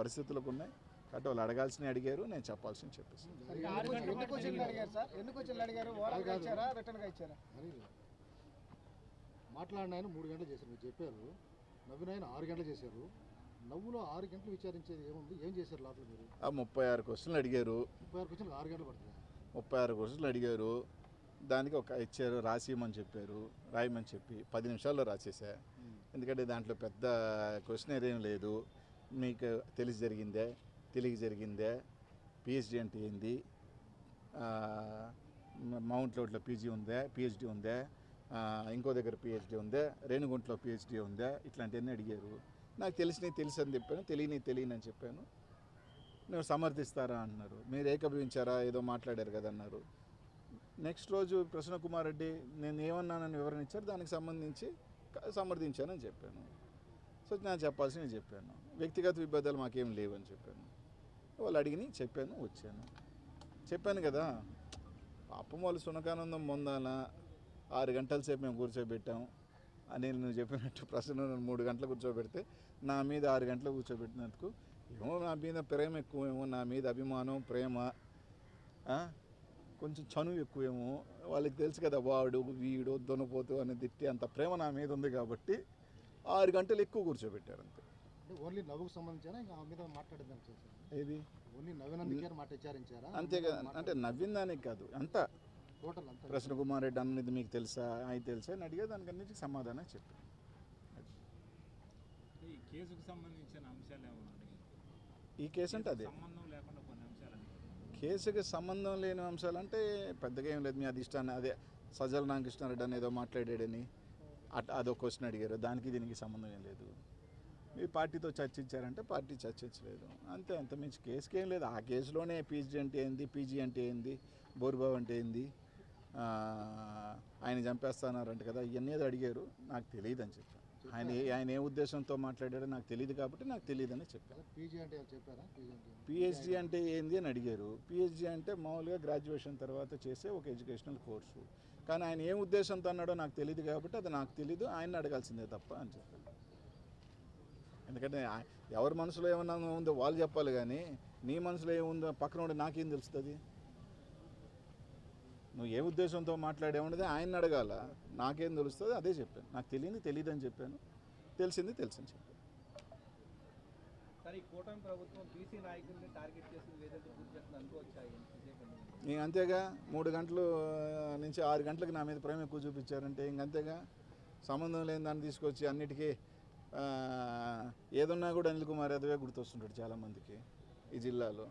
పరిస్థితులకు ఉన్నాయి కాబట్టి వాళ్ళు అడగాల్సినవి అడిగారు నేను చెప్పాల్సింది చెప్పేసి మాట్లాడిన ఆయన మూడు గంటలు చేశారు. మీరు చెప్పారు. నవ్విన ఆయన ఆరు గంటలు చేశారు. నవ్వులో ఆరు గంటలు విచారించేది ఏముంది? ఏం చేశారు లోపల మీరు? ఆ ముప్పై ఆరు క్వశ్చన్లు అడిగారు. ముప్పై ఆరు క్వశ్చన్లు ఆరు గంటలు పడుతుంది ముప్పై ఆరు క్వశ్చన్లు అడిగారు. దానికి ఒక ఇచ్చారు రాసిమని చెప్పారు రాయమని చెప్పి పది నిమిషాల్లో రాసేసా. ఎందుకంటే దాంట్లో పెద్ద క్వశ్చనర్ ఏం లేదు. మీకు తెలిసి జరిగిందే తెలియ జరిగిందే పిహెచ్డి అంటే ఏంది? మౌంట్ లోట్లో పీజీ ఉందే పిహెచ్డి ఉందే ఇంకో దగ్గర పిహెచ్డి ఉందే రేణుగుంట్లో పిహెచ్డి ఉందే ఇట్లాంటివన్నీ అడిగారు. నాకు తెలిసినవి తెలుసు అని చెప్పాను తెలియని తెలియని అని చెప్పాను. నేను సమర్థిస్తారా అన్నారు. మీరు ఏకభవించారా? ఏదో మాట్లాడారు కదా అన్నారు. నెక్స్ట్ రోజు ప్రసన్న కుమార్ రెడ్డి నేను ఏమన్నానని వివరణ ఇచ్చారు దానికి సంబంధించి సమర్థించానని చెప్పాను. సో నేను చెప్పాల్సింది చెప్పాను. వ్యక్తిగత విభేదాలు మాకేం లేవని చెప్పాను. వాళ్ళు అడిగిని చెప్పాను వచ్చాను. చెప్పాను కదా పాపం వాళ్ళు సునకానందం పొందాలా? ఆరు గంటల సేపు మేము కూర్చోబెట్టాం అని నువ్వు చెప్పినట్టు ప్రశ్న మూడు గంటలు కూర్చోబెడితే నా మీద ఆరు గంటలు కూర్చోబెట్టినందుకు ఏమో నా మీద ప్రేమ ఎక్కువేమో నా మీద అభిమానం ప్రేమ కొంచెం చనువు ఎక్కువేమో. వాళ్ళకి తెలుసు కదా వాడు వీడు దొనపోతు అని తిట్టి అంత ప్రేమ నా మీద ఉంది కాబట్టి ఆరు గంటలు ఎక్కువ కూర్చోబెట్టారు అంతే. ఓన్లీ నవ్వుకు సంబంధించారా? ఇంకా ఆ మీద మాట్లాడేదానికి చేశారు ఏది? అంతే కదా. అంటే నవ్విన దానికి కాదు అంతా. టోటల్ అంతా. ప్రశ్న కుమార్ రెడ్డి అన్నది మీకు తెలుసా? ఆయన తెలుసా? అని అడిగే దానికి అన్నిటికీ సమాధానం చెప్పాను ఈ కేసుకు సంబంధించిన అంశాలు ఈ కేసు అంటే అదే. సంబంధం లేకుండా కొన్ని అంశాలు అడిగారు. కేసుకి సంబంధం లేని అంశాలు అంటే పెద్దగా ఏం లేదు మీ అధిష్టానం అదే సజ్జల రామకృష్ణారెడ్డి అని ఏదో మాట్లాడాడని. అదో క్వశ్చన్ అడిగారు. దానికి దీనికి సంబంధం ఏం లేదు. మీ పార్టీతో చర్చించారంటే పార్టీ చర్చించలేదు. అంతే అంత మించి కేసుకి ఏం లేదు. ఆ కేసులోనే పీజీ అంటే ఏంది పీజీ అంటే ఏంది బోర్బావ్ అంటే ఏంది ఆయన చంపేస్తానారంట కదా ఇవన్నీ అడిగారు. నాకు తెలియదు అని చెప్పాను. ఆయన ఏ- ఆయన ఏ ఉద్దేశంతో మాట్లాడాడో నాకు తెలియదు కాబట్టి నాకు చెప్పాను. అంటే ఏమైనా చెప్పారా? పీజీ అంటే ఏమైనా? పిహెచ్డి అంటే ఏంది అని అడిగారు. పిహెచ్డి అంటే మామూలుగా గ్రాడ్యుయేషన్ తర్వాత చేసే ఒక ఎడ్యుకేషనల్ కోర్సు కానీ ఆయన ఏం ఉద్దేశంతో అన్నాడో నాకు తెలియదు కాబట్టి అది నాకు తెలియదు ఆయన అడగాల్సిందే తప్ప అని చెప్పాను ఎందుకంటే ఎవరి మనసులో ఏమన్నా ఉందో వాళ్ళు చెప్పాలి కానీ నీ మనసులో ఏముందో పక్కన ఉండి నాకేం తెలుస్తుంది? నువ్వు ఏ ఉద్దేశంతో మాట్లాడేమన్నది ఆయన అడగాల నాకేం తెలుస్తుంది? అదే చెప్పాను. నాకు తెలియంది తెలియదు అని చెప్పాను. తెలిసింది తెలుసని చెప్పాను. ఈ కూటమి ప్రభుత్వం బీసీ నాయకుల్ని టార్గెట్ చేసింది చేస్తుంది అనుకోవచ్చా నేను అంతేగా మూడు గంటలు నుంచి ఆరు గంటలకు నా మీద ప్రేమ ఎక్కువ చూపించారంటే ఇంక అంతేగా. సంబంధం లేని దాన్ని తీసుకొచ్చి అన్నిటికీ ఏదున్నా కూడా అనిల్ కుమార్ యాదవే గుర్తొస్తుంటాడు చాలామందికి ఈ జిల్లాలో.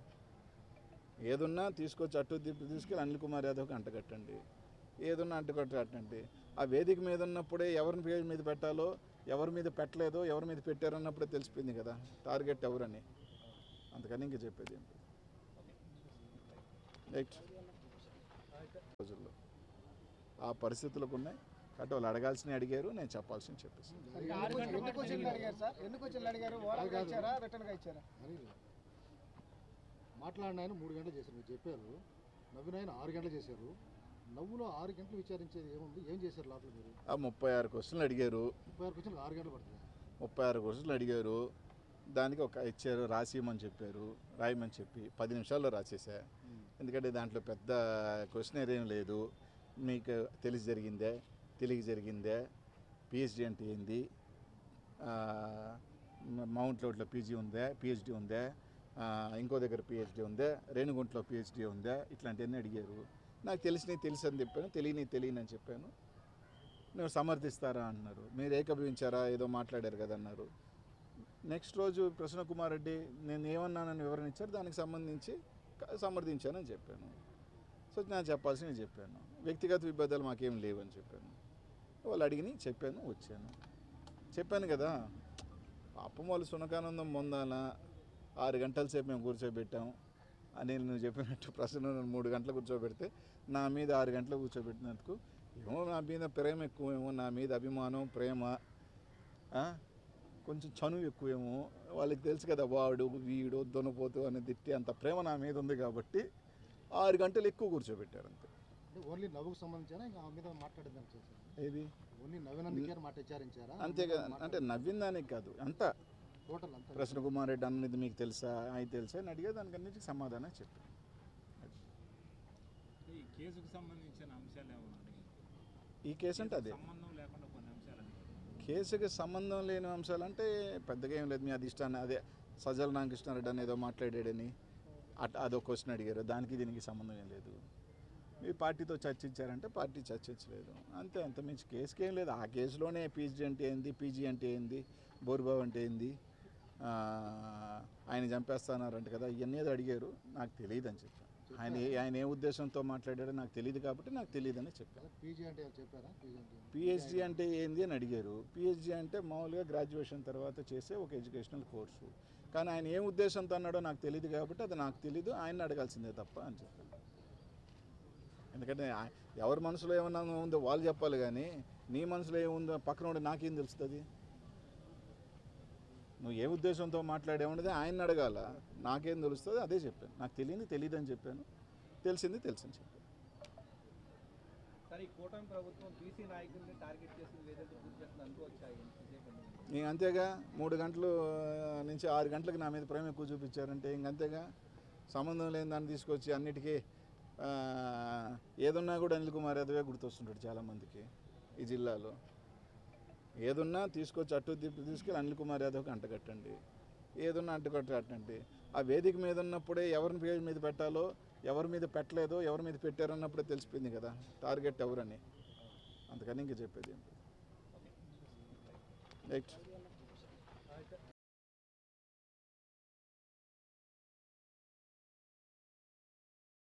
ఏదున్నా తీసుకొచ్చి అట్టు తిప్పి తీసుకెళ్ళి అనిల్ కుమార్ యాదవ్కి అంటగట్టండి ఏదున్నా అంటగట్టండి ఆ వేదిక మీద ఉన్నప్పుడే ఎవరిని పేరు మీద పెట్టాలో ఎవరి మీద పెట్టలేదో ఎవరి మీద పెట్టారన్నప్పుడే తెలిసిపోయింది కదా. టార్గెట్ ఎవరని. అందుకని ఇంక చెప్పేది రైట్ రోజుల్లో ఆ పరిస్థితులకు ఉన్నాయి. కాబట్టి వాళ్ళు అడగాల్సినవి అడిగారు నేను చెప్పాల్సింది చెప్పేసి. మాట్లాడిన ఆయన మూడు గంటలు చేశారు మీరు చెప్పారు. నవ్విన ఆయన ఆరు గంటలు చేశారు. నవ్వులో ఆరు గంటలు విచారించేది ఏముంది? ఏం చేశారు లోపల మీరు? ఆ ముప్పై ఆరు క్వశ్చన్లు అడిగారు. ముప్పై ఆరు క్వశ్చన్లు ఆరు గంటలు పడుతుంది ముప్పై ఆరు క్వశ్చన్లు అడిగారు. దానికి ఒక ఇచ్చారు రాసిమని చెప్పారు రాయమని చెప్పి పది నిమిషాల్లో రాసేసా. ఎందుకంటే దాంట్లో పెద్ద క్వశ్చనర్ ఏం లేదు. మీకు తెలిసి జరిగిందే తెలియ జరిగిందే. పిహెచ్డి అంటే ఏంది? మౌంట్ లోడ్లో పీజీ ఉందే పిహెచ్డి ఉందే. ఇంకో దగ్గర పిహెచ్డి ఉందే రేణుగుంట్లో పిహెచ్డి ఉందే. ఇట్లాంటివన్నీ అడిగారు. నాకు తెలిసిన తెలుసు అని చెప్పాను తెలియని తెలియని అని చెప్పాను. నేను సమర్థిస్తారా అన్నారు. మీరు ఏకభవించారా? ఏదో మాట్లాడారు కదా అన్నారు. నెక్స్ట్ రోజు ప్రసన్న కుమార్ రెడ్డి నేను ఏమన్నానని వివరణ ఇచ్చారు. దానికి సంబంధించి సమర్థించానని చెప్పాను. సో నేను చెప్పాల్సిన చెప్పాను. వ్యక్తిగత విభేదాలు మాకేం లేవని చెప్పాను. వాళ్ళు అడిగిని చెప్పాను వచ్చాను. చెప్పాను కదా పాపం వాళ్ళు సునకానందం పొందాలా? ఆరు గంటల సేపు మేము కూర్చోబెట్టాం అని నువ్వు చెప్పినట్టు ప్రశ్న మూడు గంటలు కూర్చోబెడితే నా మీద ఆరు గంటలు కూర్చోబెట్టినందుకు ఏమో నా మీద ప్రేమ ఎక్కువేమో నా మీద అభిమానం ప్రేమ కొంచెం చనువు ఎక్కువేమో. వాళ్ళకి తెలుసు కదా వాడు వీడు దొనపోతు అని తిట్టి అంత ప్రేమ నా మీద ఉంది కాబట్టి ఆరు గంటలు ఎక్కువ కూర్చోబెట్టారు అంతే. ఓన్లీ నవ్వుకు సంబంధించారా ఇంకా ఆ మీద మాట్లాడేదానికి చేశారు? ఏది? ఓన్లీ నవ్వినందుకే మాట విచారించారా? అంతే కదా అంటే నవ్విన దానికి కాదు అంతా. టోటల్ అంతా. ప్రసన్న కుమార్ రెడ్డి అన్నది మీకు తెలుసా? ఆయన తెలుసా? అని అడిగా దానికి అన్నిటికీ సమాధానం చెప్పాను ఈ కేసుకు సంబంధించిన అంశాలు ఏమైనా అడిగారు ఈ కేసు అంటే అదే. సంబంధం లేకుండా కొన్ని అంశాలు కేసుకి సంబంధం లేని అంశాలు అంటే పెద్దగా ఏం లేదు మీ అధిష్టానం అదే సజ్జల రామకృష్ణారెడ్డి అని ఏదో మాట్లాడాడని అట్ అదో క్వశ్చన్ అడిగారు. దానికి దీనికి సంబంధం ఏం లేదు. మీ పార్టీతో చర్చించారంటే పార్టీ చర్చించలేదు. అంతే అంత. మించి కేసుకి ఏం లేదు. ఆ కేసులోనే పీజీ అంటే ఏంది పీజీ అంటే ఏంది బోరుబాబు అంటే ఏంది ఆయన చంపేస్తానారంట కదా. ఇవన్నీ అడిగారు. నాకు తెలియదు అని చెప్పాను. ఆయన ఏ- ఆయన ఏ ఉద్దేశంతో మాట్లాడాడో నాకు తెలియదు కాబట్టి నాకు తెలియదని చెప్పాను పీజీ అంటే ఏమైనా చెప్పారా? పీజీ అంటే ఏమైనా? పిహెచ్డి అంటే ఏంది అని అడిగారు. పిహెచ్డి అంటే మామూలుగా గ్రాడ్యుయేషన్ తర్వాత చేసే ఒక ఎడ్యుకేషనల్ కోర్సు కానీ ఆయన ఏం ఉద్దేశంతో అన్నాడో నాకు తెలియదు కాబట్టి అది నాకు తెలియదు ఆయన అడగాల్సిందే తప్ప అని చెప్పాను ఎందుకంటే ఎవరి మనసులో ఏమన్నా ఉందో వాళ్ళు చెప్పాలి కానీ నీ మనసులో ఏముందో పక్కన ఉండి నాకేం తెలుస్తుంది? నువ్వు ఏ ఉద్దేశంతో మాట్లాడేమన్నది ఆయన అడగాల. నాకేం తెలుస్తుంది? అదే చెప్పాను. నాకు తెలియంది తెలియదు అని చెప్పాను. తెలిసింది తెలుసని చెప్పాను. ఇంక అంతేగా మూడు గంటలు నుంచి ఆరు గంటలకు నా మీద ప్రేమ ఎక్కువ చూపించారంటే ఇంక అంతేగా సంబంధం లేని దాన్ని తీసుకొచ్చి అన్నిటికీ ఏదున్నా కూడా అనిల్ కుమార్ యాదవే గుర్తొస్తుంటాడు చాలామందికి ఈ జిల్లాలో. ఏదున్నా తీసుకొచ్చి అటు తిప్పి తీసుకెళ్ళి అనిల్ కుమార్ యాదవ్కి అంటగట్టండి ఏదున్నా అంటగట్టండి ఆ వేదిక మీద ఉన్నప్పుడే ఎవరిని పేరు మీద పెట్టాలో ఎవరి మీద పెట్టలేదో ఎవరి మీద పెట్టారన్నప్పుడే తెలిసిపోయింది కదా. టార్గెట్ ఎవరని. అందుకని ఇంక చెప్పేది రైట్